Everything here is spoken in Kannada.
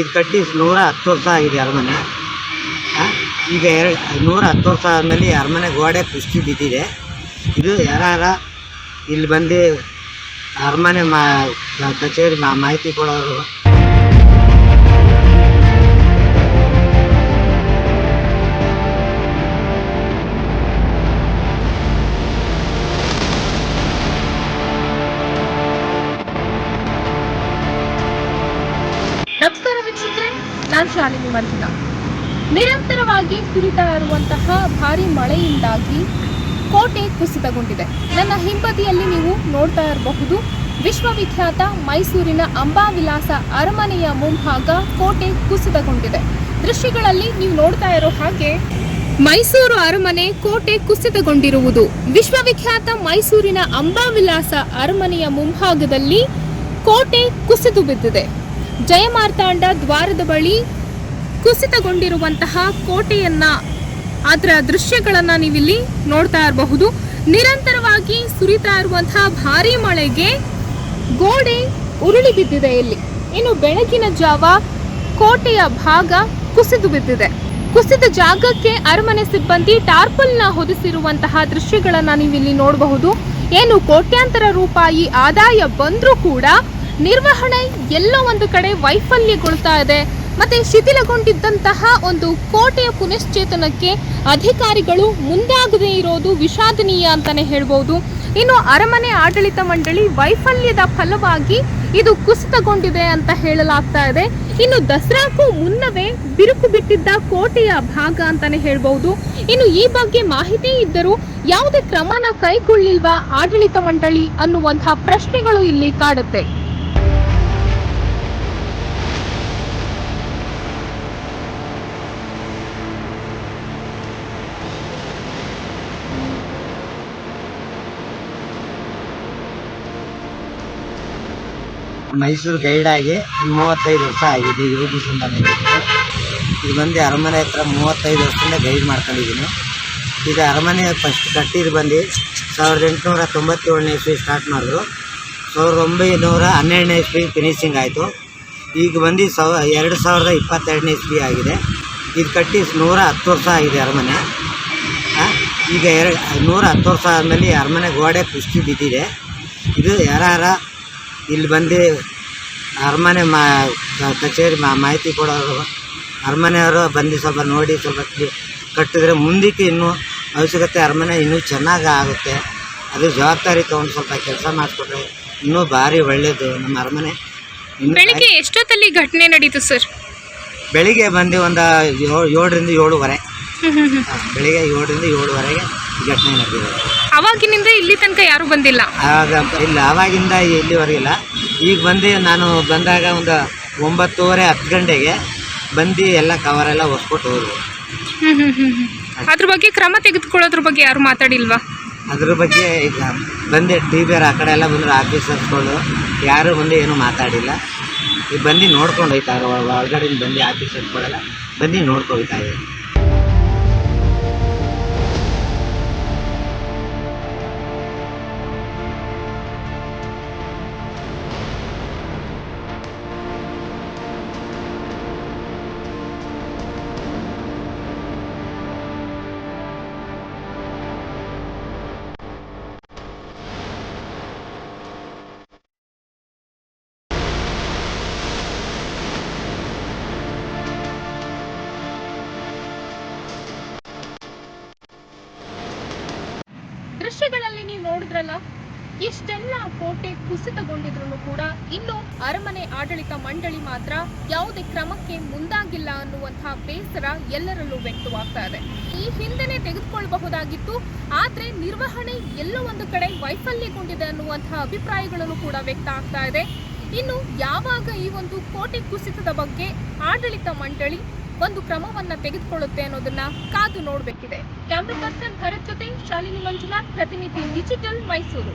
ಇದು ಕಟ್ಟಿ ನೂರ ಹತ್ತು ವರ್ಷ ಆಗಿದೆ ಅರಮನೆ. ಈಗ ಎರಡು, ನೂರ ಹತ್ತು ವರ್ಷ ಆದಮೇಲೆ ಅರಮನೆ ಗೋಡೆ ಕುಸ್ತಿ ಬಿದ್ದಿದೆ. ಇದು ಯಾರ ಇಲ್ಲಿ ಬಂದು ಅರಮನೆ ಮಾ, ಕಚೇರಿ ಮಾಹಿತಿ ಕೊಡೋರು ನಾನು ಶಾಲಿನಿ ಮಂಜುಳ ನಿರಂತರವಾಗಿ ಸುರಿತಾ ಇರುವಂತಹ ಭಾರಿ ಮಳೆಯಿಂದಾಗಿ ಕೋಟೆ ಕುಸಿತಗೊಂಡಿದೆ. ನನ್ನ ಹಿಂಬದಿಯಲ್ಲಿ ನೀವು ನೋಡ್ತಾ ಇರಬಹುದು ವಿಶ್ವವಿಖ್ಯಾತ ಮೈಸೂರಿನ ಅಂಬಾವಿಲಾಸ ಅರಮನೆಯ ಮುಂಭಾಗ ಕೋಟೆ ಕುಸಿತಗೊಂಡಿದೆ. ದೃಶ್ಯಗಳಲ್ಲಿ ನೀವು ನೋಡ್ತಾ ಇರೋ ಹಾಗೆ ಮೈಸೂರು ಅರಮನೆ ಕೋಟೆ ಕುಸಿತಗೊಂಡಿರುವುದು. ವಿಶ್ವವಿಖ್ಯಾತ ಮೈಸೂರಿನ ಅಂಬಾವಿಲಾಸ ಅರಮನೆಯ ಮುಂಭಾಗದಲ್ಲಿ ಕೋಟೆ ಕುಸಿದು ಬಿದ್ದಿದೆ. ಜಯಮಾರ್ತಾಂಡ ದ್ವಾರದ ಬಳಿ ಕುಸಿತಗೊಂಡಿರುವಂತಹ ಕೋಟೆಯನ್ನ, ಅದರ ದೃಶ್ಯಗಳನ್ನ ನೀವಿಲ್ಲಿ ನೋಡ್ತಾ ಇರಬಹುದು. ನಿರಂತರವಾಗಿ ಸುರಿತಾ ಇರುವಂತಹ ಭಾರಿ ಮಳೆಗೆ ಗೋಡೆ ಉರುಳಿ ಬಿದ್ದಿದೆ ಇಲ್ಲಿ. ಇನ್ನು ಬೆಳಗಿನ ಜಾವ ಕೋಟೆಯ ಭಾಗ ಕುಸಿದು ಬಿದ್ದಿದೆ. ಕುಸಿದ ಜಾಗಕ್ಕೆ ಅರಮನೆ ಸಿಬ್ಬಂದಿ ಟಾರ್ಪಲ್ನ ಹೊದಿಸಿರುವಂತಹ ದೃಶ್ಯಗಳನ್ನ ನೀವಿಲ್ಲಿ ನೋಡಬಹುದು. ಏನು ಕೋಟ್ಯಾಂತರ ರೂಪಾಯಿ ಆದಾಯ ಬಂದರೂ ಕೂಡ ನಿರ್ವಹಣೆ ಎಲ್ಲೋ ಒಂದು ಕಡೆ ವೈಫಲ್ಯಗೊಳ್ತಾ ಇದೆ. ಮತ್ತೆ ಶಿಥಿಲಗೊಂಡಿದ್ದಂತಹ ಒಂದು ಕೋಟೆಯ ಪುನಶ್ಚೇತನಕ್ಕೆ ಅಧಿಕಾರಿಗಳು ಮುಂದಾಗದೇ ಇರೋದು ವಿಷಾದನೀಯ ಅಂತಾನೆ ಹೇಳ್ಬೋದು. ಇನ್ನು ಅರಮನೆ ಆಡಳಿತ ಮಂಡಳಿ ವೈಫಲ್ಯದ ಫಲವಾಗಿ ಇದು ಕುಸಿತಗೊಂಡಿದೆ ಅಂತ ಹೇಳಲಾಗ್ತಾ ಇದೆ. ಇನ್ನು ದಸರಾಕ್ಕೂ ಮುನ್ನವೇ ಬಿರುಕು ಬಿಟ್ಟಿದ್ದ ಕೋಟೆಯ ಭಾಗ ಅಂತಾನೆ ಹೇಳ್ಬಹುದು ಇನ್ನು ಈ ಬಗ್ಗೆ ಮಾಹಿತಿ ಇದ್ದರೂ ಯಾವುದೇ ಕ್ರಮನ ಕೈಗೊಳ್ಳಿಲ್ವಾ ಆಡಳಿತ ಮಂಡಳಿ ಅನ್ನುವಂತಹ ಪ್ರಶ್ನೆಗಳು ಇಲ್ಲಿ ಕಾಡುತ್ತೆ. ಮೈಸೂರು ಗೈಡ್ ಆಗಿ ಮೂವತ್ತೈದು ವರ್ಷ ಆಗಿದೆ ಯೋಗಿ ಸುಂದರ ಇದು ಬಂದು ಅರಮನೆ ಹತ್ರ ಮೂವತ್ತೈದು ವರ್ಷದಿಂದ ಗೈಡ್ ಮಾಡ್ಕೊಂಡಿದ್ದೀನಿ. ಈಗ ಅರಮನೆ ಫಸ್ಟ್ ಕಟ್ಟಿದ್ದು ಬಂದು ಸಾವಿರದ ಎಂಟುನೂರ ತೊಂಬತ್ತೇಳನೇ ಇಸ್ವಿ ಸ್ಟಾರ್ಟ್ ಮಾಡಿದ್ರು. ಸಾವಿರದ ಒಂಬೈನೂರ ಹನ್ನೆರಡನೇ ಇಸ್ವಿ ಫಿನಿಶಿಂಗ್ ಆಯಿತು. ಈಗ ಬಂದು ಸಾವ ಎರಡು ಸಾವಿರದ ಇಪ್ಪತ್ತೆರಡನೇ ಇಸ್ವಿ ಆಗಿದೆ. ಇದು ಕಟ್ಟಿ ನೂರ ಹತ್ತು ವರ್ಷ ಆಗಿದೆ ಅರಮನೆ. ಈಗ ಎರಡು, ನೂರ ಹತ್ತು ವರ್ಷ ಆದಮೇಲೆ ಅರಮನೆ ಗೋಡೆ ಪುಷ್ಟಿ ಬಿದ್ದಿದೆ. ಇದು ಯಾರ ಇಲ್ಲಿ ಬಂದು ಅರಮನೆ ಮಾ ಕಚೇರಿ ಮಾ ಮಾಹಿತಿ ಕೊಡೋರು. ಅರಮನೆಯವರು ಬಂದು ಸ್ವಲ್ಪ ನೋಡಿ ಸ್ವಲ್ಪ ಕಟ್ಟಿದ್ರೆ ಮುಂದಕ್ಕೆ ಇನ್ನೂ ಅವಶ್ಯಕತೆ ಅರಮನೆ ಇನ್ನೂ ಚೆನ್ನಾಗಿ ಆಗುತ್ತೆ. ಅದು ಜವಾಬ್ದಾರಿ ತೊಗೊಂಡು ಸ್ವಲ್ಪ ಕೆಲಸ ಮಾಡಿಕೊಟ್ರೆ ಇನ್ನೂ ಭಾರಿ ಒಳ್ಳೆಯದು ನಮ್ಮ ಅರಮನೆ. ಬೆಳಿಗ್ಗೆ ಎಷ್ಟೊತ್ತಲ್ಲಿ ಘಟನೆ ನಡೀತು ಸರ್? ಬೆಳಿಗ್ಗೆ ಬಂದು ಒಂದು ಏಳು ಏಳರಿಂದ ಏಳುವರೆ. ಬೆಳಿಗ್ಗೆ ಏಳರಿಂದ ಏಳುವರೆಗೆ ಘಟನೆ ನಡೆದಿದೆ. ಅವಾಗಿನಿಂದ ಇಲ್ಲಿ ತನಕ ಯಾರು ಬಂದಿಲ್ಲ. ಆಗ ಇಲ್ಲ ಅವಾಗಿಂದ ಇಲ್ಲಿವರೆಗಿಲ್ಲ. ಈಗ ಬಂದು ನಾನು ಬಂದಾಗ ಒಂದು ಒಂಬತ್ತುವರೆ ಹತ್ತು ಗಂಟೆಗೆ ಬಂದು ಎಲ್ಲ ಕವರೆಲ್ಲ ಒಸ್ಕೊಟ್ಟು ಹೋದ್ರು. ಅದ್ರ ಬಗ್ಗೆ ಕ್ರಮ ತೆಗೆದುಕೊಳ್ಳೋದ್ರ ಬಗ್ಗೆ ಯಾರು ಮಾತಾಡಿಲ್ವಾ? ಅದ್ರ ಬಗ್ಗೆ ಈಗ ಬಂದೆ ಟಿ ವಿ ಆ ಕಡೆ ಎಲ್ಲ ಬಂದರು ಆಫೀಸರ್ಸ್ಗಳು. ಯಾರು ಬಂದು ಏನೂ ಮಾತಾಡಿಲ್ಲ. ಈಗ ಬಂದು ನೋಡ್ಕೊಂಡು ಹೋಯ್ತಾರೆ ಒಳಗಡೆ ಬಂದು ಆಫೀಸರ್ಸ್ಗಳೆಲ್ಲ ಬಂದು ನೋಡ್ಕೊಳ್ತಾ ಇದ್ದಾರೆ ದೃಶ್ಯಗಳಲ್ಲಿ ನೀವು ನೋಡಿದ್ರಲ್ಲ? ಇಷ್ಟೆಲ್ಲ ಕೋಟೆ ಕುಸಿತಗೊಂಡಿದ್ರು ಕೂಡ ಇನ್ನು ಅರಮನೆ ಆಡಳಿತ ಮಂಡಳಿ ಮಾತ್ರ ಯಾವುದೇ ಕ್ರಮಕ್ಕೆ ಮುಂದಾಗಿಲ್ಲ ಅನ್ನುವಂತಹ ಬೇಸರ ಎಲ್ಲರಲ್ಲೂ ವ್ಯಕ್ತವಾಗ್ತಾ ಇದೆ. ಈ ಹಿಂದೆನೆ ತೆಗೆದುಕೊಳ್ಳಬಹುದಾಗಿತ್ತು ಆದ್ರೆ ನಿರ್ವಹಣೆ ಎಲ್ಲೋ ಒಂದು ಕಡೆ ವೈಫಲ್ಯಗೊಂಡಿದೆ ಅನ್ನುವಂತಹ ಅಭಿಪ್ರಾಯಗಳನ್ನು ಕೂಡ ವ್ಯಕ್ತ ಆಗ್ತಾ ಇದೆ. ಇನ್ನು ಯಾವಾಗ ಈ ಒಂದು ಕೋಟೆ ಕುಸಿತದ ಬಗ್ಗೆ ಆಡಳಿತ ಮಂಡಳಿ ಒಂದು ಕ್ರಮವನ್ನ ತೆಗೆದುಕೊಳ್ಳುತ್ತೆ ಅನ್ನೋದನ್ನ ಕಾದು ನೋಡಬೇಕಿದೆ. ಕ್ಯಾಮ್ರಾ ಪರ್ಸನ್ ಭರತ್ ಜೊತೆ ಶಾಲಿನಿ ಮಂಜುನಾಥ್, ಪ್ರತಿನಿಧಿ ಡಿಜಿಟಲ್ ಮೈಸೂರು.